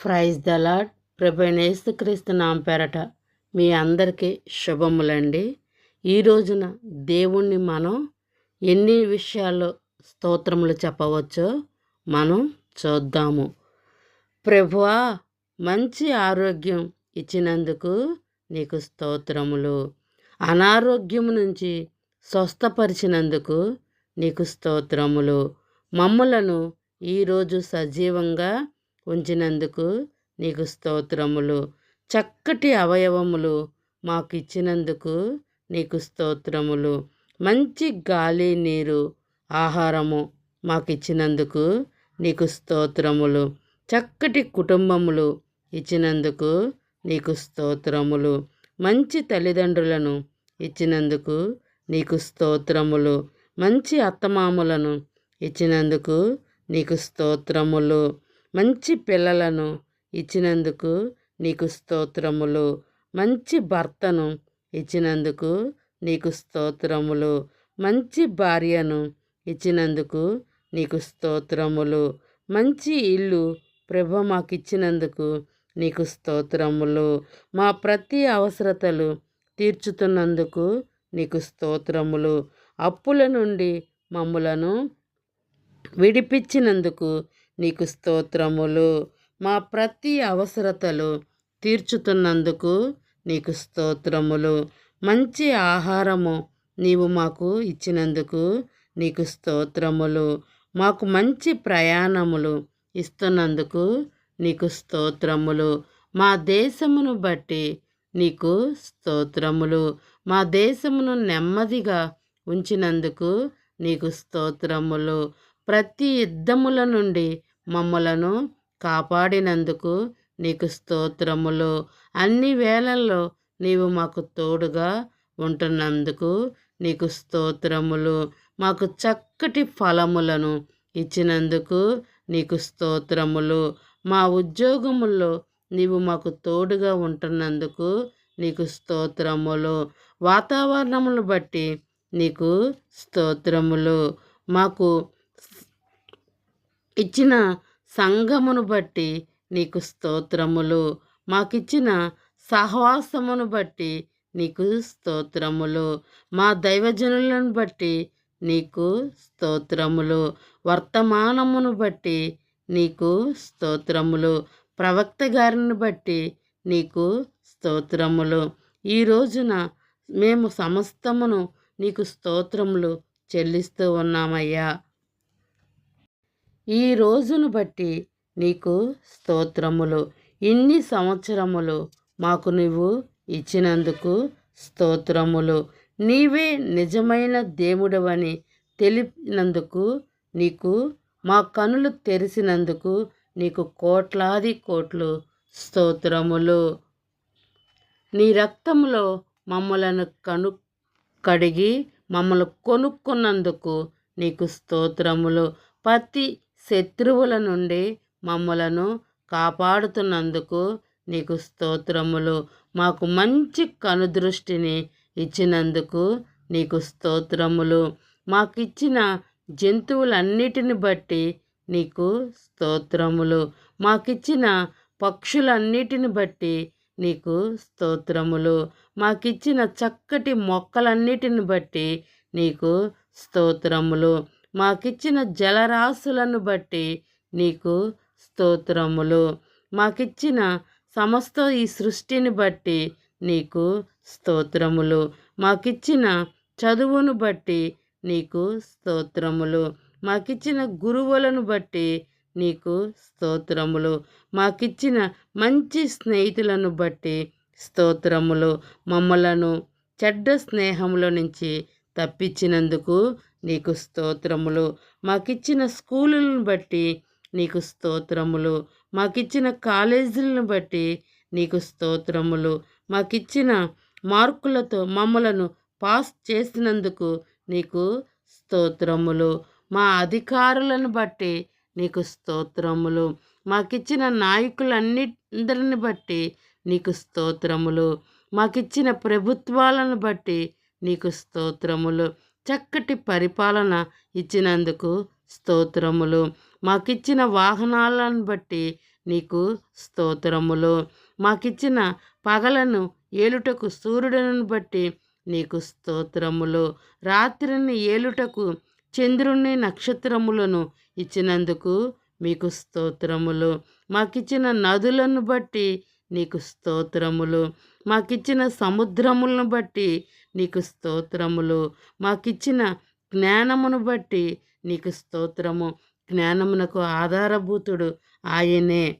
Praise the lord ప్రభనేసుక్రీస్తు క్రీస్తు నాంపేరట మీ అందరికీ శుభములండి. ఈ రోజున దేవుణ్ణి మనం ఎన్ని విషయాల్లో స్తోత్రములు చెప్పవచ్చో మనం చూద్దాము. ప్రభువా మంచి ఆరోగ్యం ఇచ్చినందుకు నీకు స్తోత్రములు. అనారోగ్యం నుంచి స్వస్థపరిచినందుకు నీకు స్తోత్రములు. మమ్ములను ఈరోజు సజీవంగా ఉంచినందుకు నీకు స్తోత్రములు. చక్కటి అవయవములు మాకు ఇచ్చినందుకు నీకు స్తోత్రములు. మంచి గాలి నీరు ఆహారము మాకు ఇచ్చినందుకు నీకు స్తోత్రములు. చక్కటి కుటుంబములు ఇచ్చినందుకు నీకు స్తోత్రములు. మంచి తల్లిదండ్రులను ఇచ్చినందుకు నీకు స్తోత్రములు. మంచి అత్తమామలను ఇచ్చినందుకు నీకు స్తోత్రములు. మంచి పిల్లలను ఇచ్చినందుకు నీకు స్తోత్రములు. మంచి భర్తను ఇచ్చినందుకు నీకు స్తోత్రములు. మంచి భార్యను ఇచ్చినందుకు నీకు స్తోత్రములు. మంచి ఇల్లు ప్రభ మాకు ఇచ్చినందుకు నీకు స్తోత్రములు. మా ప్రతి అవసరతలు తీర్చుతున్నందుకు నీకు స్తోత్రములు. అప్పుల నుండి మమ్ములను విడిపించినందుకు నీకు స్తోత్రములు. మా ప్రతి అవసరతలు తీర్చుతున్నందుకు నీకు స్తోత్రములు. మంచి ఆహారము నీవు మాకు ఇచ్చినందుకు నీకు స్తోత్రములు. మాకు మంచి ప్రయాణములు ఇస్తున్నందుకు నీకు స్తోత్రములు. మా దేశమును బట్టి నీకు స్తోత్రములు. మా దేశమును నెమ్మదిగా ఉంచినందుకు నీకు స్తోత్రములు. ప్రతి యుద్ధముల నుండి మమ్మలను కాపాడినందుకు నీకు స్తోత్రములు. అన్ని వేళల్లో నీవు మాకు తోడుగా ఉంటున్నందుకు నీకు స్తోత్రములు. మాకు చక్కటి ఫలములను ఇచ్చినందుకు నీకు స్తోత్రములు. మా ఉద్యోగముల్లో నీవు మాకు తోడుగా ఉంటున్నందుకు నీకు స్తోత్రములు. వాతావరణములు బట్టి నీకు స్తోత్రములు. మాకు ఇచ్చిన సంఘమును బట్టి నీకు స్తోత్రములు. మాకిచ్చిన సహవాసమును బట్టి నీకు స్తోత్రములు. మా దైవజనులను బట్టి నీకు స్తోత్రములు. వర్తమానమును బట్టి నీకు స్తోత్రములు. ప్రవక్త గారిని బట్టి నీకు స్తోత్రములు. ఈ రోజున మేము సమస్తమును నీకు స్తోత్రములు చెల్లిస్తూ ఉన్నామయ్యా. ఈ రోజును బట్టి నీకు స్తోత్రములు. ఇన్ని సంవత్సరములు మాకు నువ్వు ఇచ్చినందుకు స్తోత్రములు. నీవే నిజమైన దేవుడవని తెలిపినందుకు నీకు మా కనులు తెరిసినందుకు నీకు కోట్లాది కోట్లు స్తోత్రములు. నీ రక్తములో మమ్మలను కను కడిగి మమ్మల్ని కొనుక్కున్నందుకు నీకు స్తోత్రములు. ప్రతి శత్రువుల నుండి మమ్మలను కాపాడుతున్నందుకు నీకు స్తోత్రములు. మాకు మంచి కనుదృష్టిని ఇచ్చినందుకు నీకు స్తోత్రములు. మాకిచ్చిన జంతువులన్నిటిని బట్టి నీకు స్తోత్రములు. మాకిచ్చిన పక్షులన్నిటిని బట్టి నీకు స్తోత్రములు. మాకిచ్చిన చక్కటి మొక్కలన్నిటిని బట్టి నీకు స్తోత్రములు. మాకిచ్చిన జలరాశులను బట్టి నీకు స్తోత్రములు. మాకిచ్చిన సమస్త ఈ సృష్టిని బట్టి నీకు స్తోత్రములు. మాకిచ్చిన చదువును బట్టి నీకు స్తోత్రములు. మాకిచ్చిన గురువులను బట్టి నీకు స్తోత్రములు. మాకిచ్చిన మంచి స్నేహితులను బట్టి స్తోత్రములు. మమ్మలను చెడ్డ స్నేహముల నుంచి తప్పించినందుకు నీకు స్తోత్రములు. మాకిచ్చిన స్కూలులను బట్టి నీకు స్తోత్రములు. మాకిచ్చిన కాలేజీలను బట్టి నీకు స్తోత్రములు. మాకిచ్చిన మార్కులతో మమ్మలను పాస్ చేసినందుకు నీకు స్తోత్రములు. మా అధికారులను బట్టి నీకు స్తోత్రములు. మాకిచ్చిన నాయకులన్నిందరిని బట్టి నీకు స్తోత్రములు. మాకిచ్చిన ప్రభుత్వాలను బట్టి నీకు స్తోత్రములు. చక్కటి పరిపాలన ఇచ్చినందుకు స్తోత్రములు. మాకిచ్చిన వాహనాలను బట్టి నీకు స్తోత్రములు. మాకిచ్చిన పగలను ఏలుటకు సూర్యుడును బట్టి నీకు స్తోత్రములు. రాత్రిని ఏలుటకు చంద్రుని నక్షత్రములను ఇచ్చినందుకు మీకు స్తోత్రములు. మాకిచ్చిన నదులను బట్టి నీకు స్తోత్రములు. మాకిచ్చిన సముద్రములను బట్టి నీకు స్తోత్రములు. మాకిచ్చిన జ్ఞానమును బట్టి నీకు స్తోత్రము. జ్ఞానమునకు ఆధారభూతుడు ఆయనే.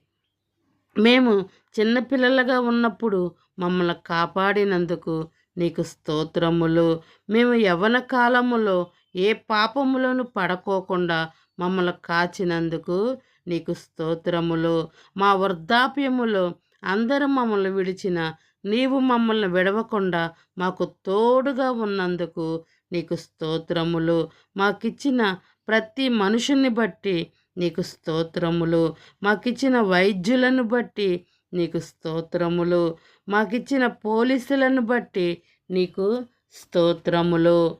మేము చిన్నపిల్లలుగా ఉన్నప్పుడు మమ్మల్ని కాపాడినందుకు నీకు స్తోత్రములు. మేము యవన కాలములో ఏ పాపములను పడకోకుండా మమ్మల్ని కాచినందుకు నీకు స్తోత్రములు. మా వృద్ధాప్యములో అందరూ మమ్మల్ని విడిచిన నీవు మమ్మల్ని విడవకుండా మాకు తోడుగా ఉన్నందుకు నీకు స్తోత్రములు. మాకిచ్చిన ప్రతి మనుషుని బట్టి నీకు స్తోత్రములు. మాకిచ్చిన వైద్యులను బట్టి నీకు స్తోత్రములు. మాకిచ్చిన పోలీసులను బట్టి నీకు స్తోత్రములు.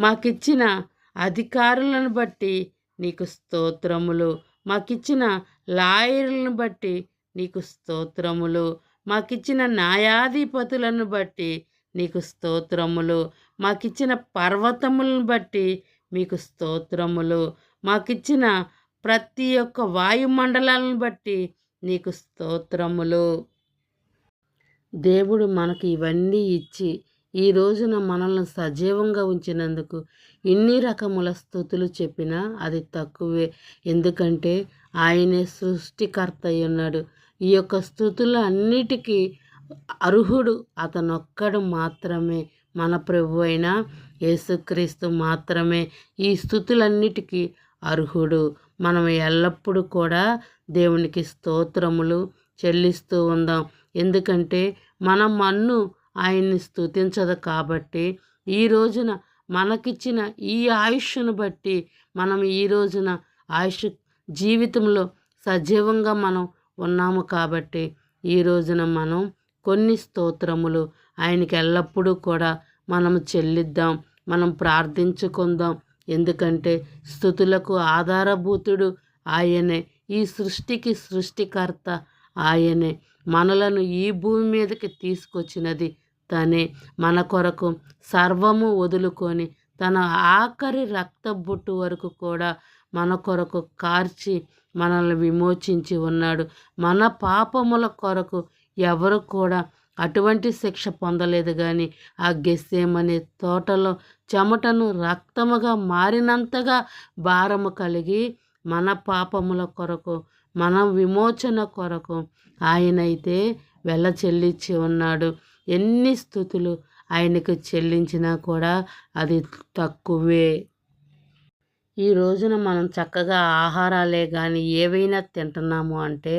మాకిచ్చిన అధికారులను బట్టి నీకు స్తోత్రములు. మాకిచ్చిన లాయర్లను బట్టి నీకు స్తోత్రములు. మాకిచ్చిన న్యాయాధిపతులను బట్టి నీకు స్తోత్రములు. మాకిచ్చిన పర్వతములను బట్టి మీకు స్తోత్రములు. మాకిచ్చిన ప్రతి ఒక్క వాయుమండలాలను బట్టి నీకు స్తోత్రములు. దేవుడు మనకి ఇవన్నీ ఇచ్చి ఈ రోజున మనల్ని సజీవంగా ఉంచినందుకు ఇన్ని రకముల స్థుతులు చెప్పినా అది తక్కువే. ఎందుకంటే ఆయనే సృష్టికర్త ఉన్నాడు. ఈ యొక్క స్థుతులు అన్నిటికీ అర్హుడు అతనొక్కడు మాత్రమే. మన ప్రభు అయిన యేసుక్రీస్తు మాత్రమే ఈ స్థుతులన్నిటికీ అర్హుడు. మనం ఎల్లప్పుడూ కూడా దేవునికి స్తోత్రములు చెల్లిస్తూ ఉందాం. ఎందుకంటే మన మన్ను ఆయన్ని స్థుతించదు కాబట్టి ఈ రోజున మనకిచ్చిన ఈ ఆయుష్ను బట్టి మనం ఈ రోజున ఆయుష్ జీవితంలో సజీవంగా మనం ఉన్నాము కాబట్టి ఈ రోజున మనం కొన్ని స్తోత్రములు ఆయనకి ఎల్లప్పుడూ కూడా మనం చెల్లిద్దాం మనం ప్రార్థించుకుందాం. ఎందుకంటే స్థుతులకు ఆధారభూతుడు ఆయనే ఈ సృష్టికి సృష్టికర్త ఆయనే. మనలను ఈ భూమి మీదకి తీసుకొచ్చినది తనే. మన కొరకు సర్వము వదులుకొని తన ఆఖరి రక్త బొట్టు వరకు కూడా మన కొరకు కార్చి మనల్ని విమోచించి ఉన్నాడు. మన పాపముల కొరకు ఎవరు కూడా అటువంటి శిక్ష పొందలేదు కానీ ఆ గెస్సేమనే తోటలో చెమటను రక్తముగా మారినంతగా భారము కలిగి మన పాపముల కొరకు మన విమోచన కొరకు ఆయనైతే వెళ్ళ చెల్లించి ఉన్నాడు. ఎన్ని స్థుతులు ఆయనకు చెల్లించినా కూడా అది తక్కువే. ఈ రోజున మనం చక్కగా ఆహారాలే కానీ ఏవైనా తింటున్నాము అంటే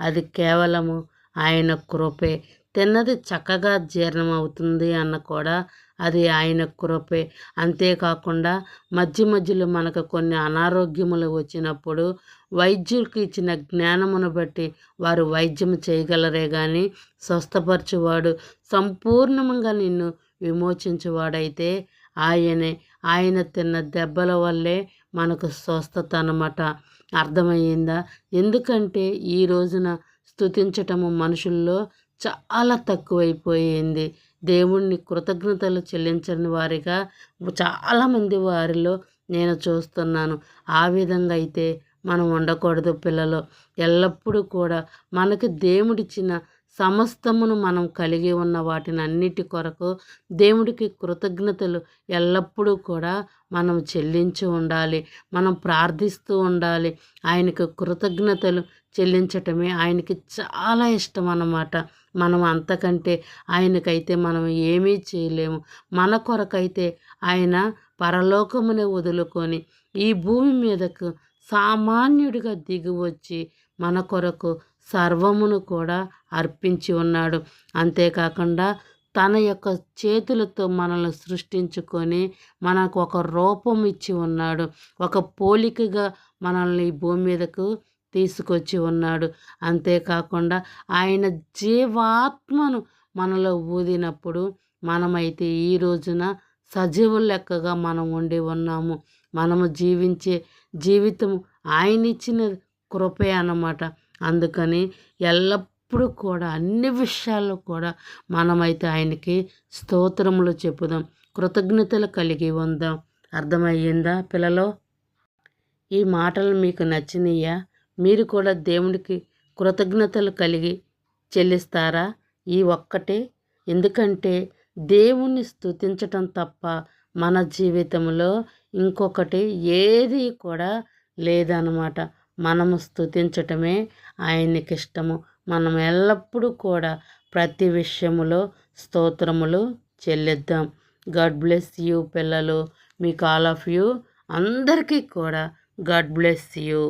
అది కేవలము ఆయన కృపే. తిన్నది చక్కగా జీర్ణం అవుతుంది అన్న కూడా అది ఆయన కృపే. అంతేకాకుండా మధ్య మధ్యలో మనకు కొన్ని అనారోగ్యములు వచ్చినప్పుడు వైద్యులకు ఇచ్చిన జ్ఞానమును బట్టి వారు వైద్యం చేయగలరే కానీ స్వస్థపరచువాడు సంపూర్ణంగా నిన్ను విమోచించువాడైతే ఆయనే. ఆయన తిన్న దెబ్బల వల్లే మనకు స్వస్థత అన్నమాట అర్థమయ్యిందా? ఎందుకంటే ఈ రోజున స్థుతించటము మనుషుల్లో చాలా తక్కువైపోయింది. దేవుణ్ణి కృతజ్ఞతలు చెల్లించని వారిగా చాలామంది వారిలో నేను చూస్తున్నాను. ఆ విధంగా అయితే మనం ఉండకూడదు పిల్లలు. ఎల్లప్పుడూ కూడా మనకి దేవుడిచ్చిన సమస్తమును మనం కలిగి ఉన్న వాటిని అన్నిటి కొరకు దేవుడికి కృతజ్ఞతలు ఎల్లప్పుడూ కూడా మనం చెల్లించి ఉండాలి. మనం ప్రార్థిస్తూ ఉండాలి. ఆయనకు కృతజ్ఞతలు చెల్లించటమే ఆయనకి చాలా ఇష్టం అన్నమాట. మనం అంతకంటే ఆయనకైతే మనం ఏమీ చేయలేము. మన కొరకైతే ఆయన పరలోకమునే వదులుకొని ఈ భూమి మీదకు సామాన్యుడిగా దిగివచ్చి మన కొరకు సర్వమును కూడా అర్పించి ఉన్నాడు. అంతేకాకుండా తన యొక్క చేతులతో మనల్ని సృష్టించుకొని మనకు ఒక రూపం ఇచ్చి ఉన్నాడు. ఒక పోలికగా మనల్ని భూమి మీదకు తీసుకొచ్చి ఉన్నాడు. అంతేకాకుండా ఆయన జీవాత్మను మనలో ఊదినప్పుడు మనమైతే ఈ రోజున సజీవు లెక్కగా మనం ఉండి ఉన్నాము. మనము జీవించే జీవితం ఆయన ఇచ్చిన కృపే అన్నమాట. అందుకని ఎల్లప్పుడూ కూడా అన్ని విషయాల్లో కూడా మనమైతే ఆయనకి స్తోత్రములు చెప్పుదాం. కృతజ్ఞతలు కలిగి ఉందాం. అర్థమయ్యిందా పిల్లలు? ఈ మాటలు మీకు నచ్చినయ్యా? మీరు కూడా దేవునికి కృతజ్ఞతలు కలిగి చెల్లిస్తారా? ఈ ఒక్కటే? ఎందుకంటే దేవుణ్ణి స్తుతించటం తప్ప మన జీవితంలో ఇంకొకటి ఏది కూడా లేదన్నమాట. మనము స్తుతించటమే ఆయనకి ఇష్టము మనం ఎల్లప్పుడూ కూడా ప్రతి విషయములో స్తోత్రములు చెల్లిద్దాం. గాడ్ బ్లెస్ యూ పిల్లలు. మీకు ఆల్ ఆఫ్ యూ అందరికీ కూడా గాడ్ బ్లెస్ యూ